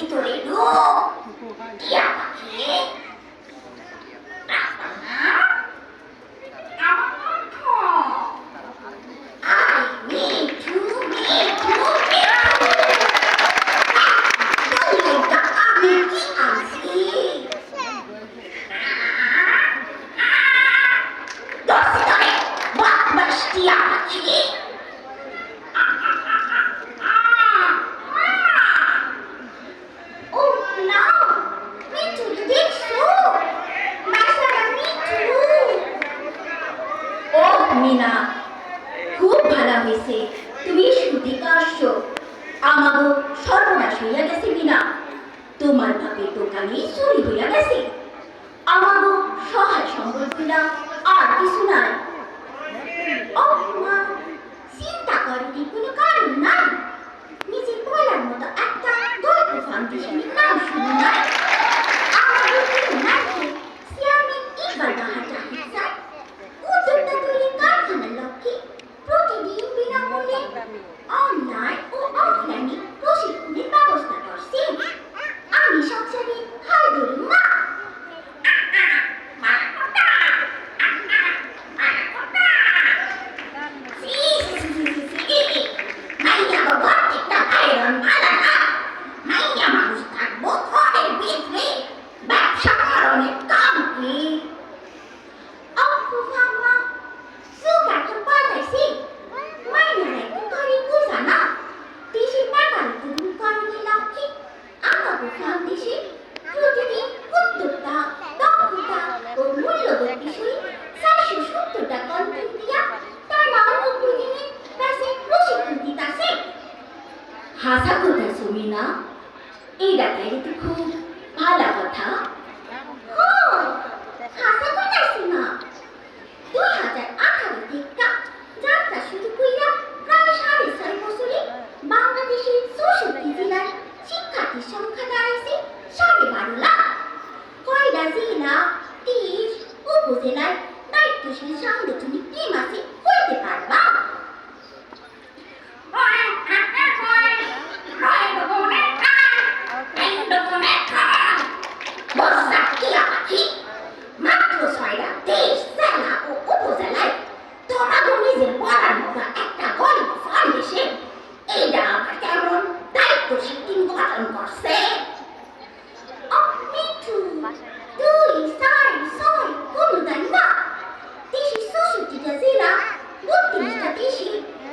緑のピアノね。মিনা খুব ভালো হয়েছে। তুমি সুদিকে আসছো আমাগো সর্বনাশ হইয়া গেছে মিনা। তোমার বাপের দোকানে চুরি হইয়া গেছে। আমাগো সহায় সম্বল কইরা আর কিছু নাই। চিন্তা করার কোনো কারণ নাই। নিজের বলার মতো একটা গল্প ফাউন্ডেশনের নাম শুনি না আমাদের কোনো নাকি চেয়ারম্যান ইকবাল বাহার জাহিদ স্যার উদ্যোক্তা তৈরি কারখানার লক্ষ্যে প্রতিদিন বিনামূল্যে অনলাইন ও অফলাইনে প্রশিক্ষণের ব্যবস্থা করছে আমি সংসারে হাল ধরি মা মাইয়া বাবা একটা আয়রন ভালো না মাইয়া মানুষ থাকব ঘরের ভিতরে ব্যবসা করণের কাম কি অপু মামা সুগারটা পাঠাইছি মাইয়া একটু ঘরে বুঝা না দেশের টাকার তুমি করণে লক্ষ্যে আমাকে ফাউন্ডেশন প্রতিদিন উদ্যোক্তা, দক্ষতা ও মূল্যবোধ বিষয়ে চারশো সত্তরটা কন্টেন্ট দিয়া তার দিনে ক্লাসে প্রশিক্ষণ দিতাছে। হাসা কোথায় মিনা এইটা তাইলে তো খুব ভালো কথা। হয়, হাসা না চৌষট্টি জেলার শিক্ষার্থীর সংখ্যা দাঁড়াইছে সাড়ে বারো লাখ কয়টা জেলা তিরিশ উপজেলায় দায়িত্বশীল সাংগঠনিক টিম আছে কইতে পারবা। মাত্র ছয়টা দেশ, জেলা ও উপজেলায় তোমাদের নিজের বলার মতো একটা গল্প ফাউন্ডেশন এইটা আবার কেমন দায়িত্বশীল টিম গঠন করছে ও মিঠু দুই চার ছয় কোনো দান না দেশের চৌষট্টিটা জেলা বত্রিশটা দেশে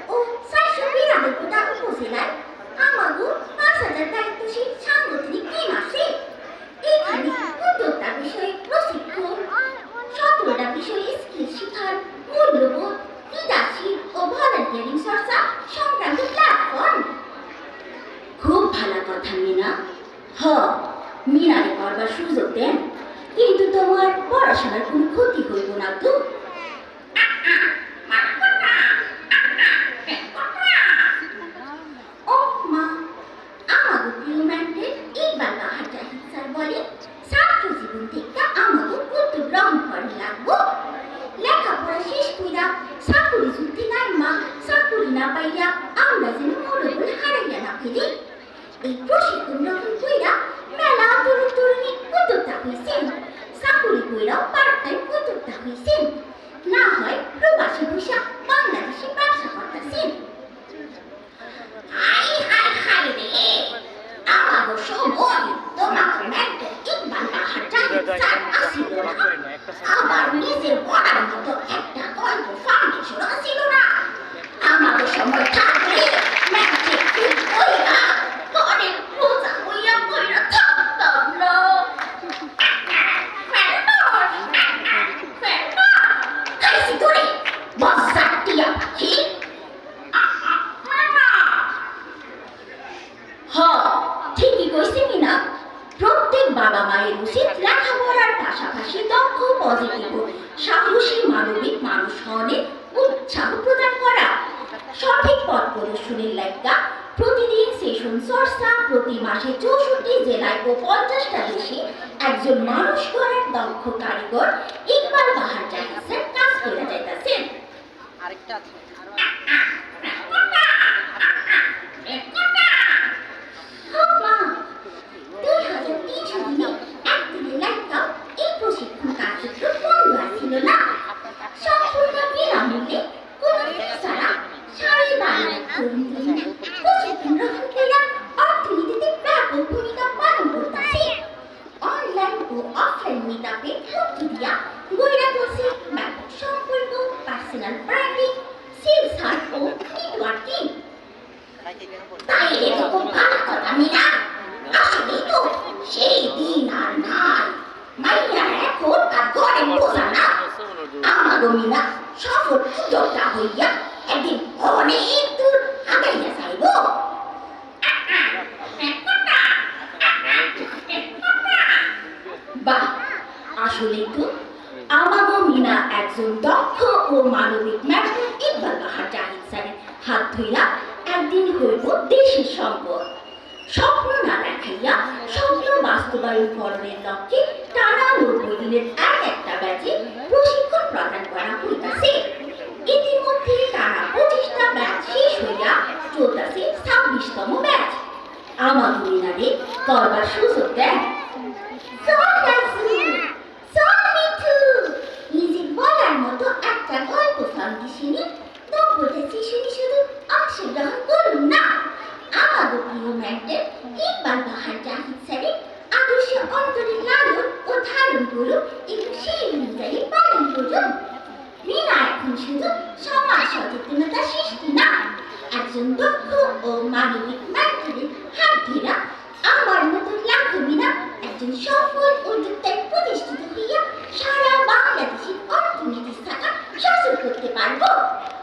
ও চারশো বিরানব্বইটা উপজেলায় আমাগো পাঁচ হাজার দায়িত্বশীল সাংগঠনিক টিম আছে এখানে উদ্যোক্তা বিষয়ে প্রশিক্ষণ সতেরোটা বিষয়ে স্কিল শিখার মূল্যবোধ লিডারশিপ ও ভলান্টিয়ারিং চর্চা সংক্রান্ত প্ল্যাটফর্ম খুব ভালো কথা মিনা হ মিনারে করবার সুযোগ দেন, কিন্তু তোমার পড়াশোনার কোনো ক্ষতি হইব না তো। আমরা যেন মনোবল হারাইয়া না ফেলি। এই প্রশিক্ষণ গ্রহণ প্রদর্শনের লাইকা প্রতিদিন সেশন চর্চা প্রতি মাসে চৌষট্টি জেলায় ও পঞ্চাশটা দেশে একজন মানুষ গড়ার দক্ষ কারিগর ইকবাল বাহার জাহিদ কাজ করে যাইতেছেন আরেকটা আছে ডাকে লক্ষ্মী দিয়া গইরা বসে ব্যাপক সম্পর্ক পার্সোনাল ব্র্যান্ডিং সেলস হার্ট ও নেটওয়ার্কিং তাইলে তো ভালো কথা মিনা আসলে তো সেই দিন আর নাই মাইয়ার এখন আর ঘরে বোঝা না আমাগো মিনা সফল উদ্যোক্তা হইয়া একদিন অনেক দূর আগাইয়া যাইব বাহ আসলে তো আমাগো মিনা একজন দক্ষ ও মানবিক ম্যাডাম ইকবাল বাহার জাহিদ স্যারের হাত ধইরা একদিন হইব দেশের সম্পদ। স্বপ্ন না দেখাইয়া স্বপ্ন বাস্তবায়ন করণের লক্ষ্যে টানা নব্বই দিনের এক একটা ব্যাচে প্রশিক্ষণ প্রদান করা হইতাছে। ইতিমধ্যে টানা পঁচিশটা ব্যাচ শেষ হইয়া চলতেছে ছাব্বিশতম ব্যাচ। আমাগো মিনারে করবার সুযোগ দেন। একটা গল্প সঙ্গে শুনি তো বলেছি শুনি শুধু অংশগ্রহণ করুন না। আমাদের প্রিয় ম্যান্টের ইকবাল বাহার জাহিদ স্যারের আদর্শ অন্তরে লালন ও ধারণ করুন এবং সেই অনুযায়ী পালন করুন মিনা এখন শুধু সমাজ সচেতনতা সৃষ্টি না, একজন দক্ষ ও মানবিক Cái.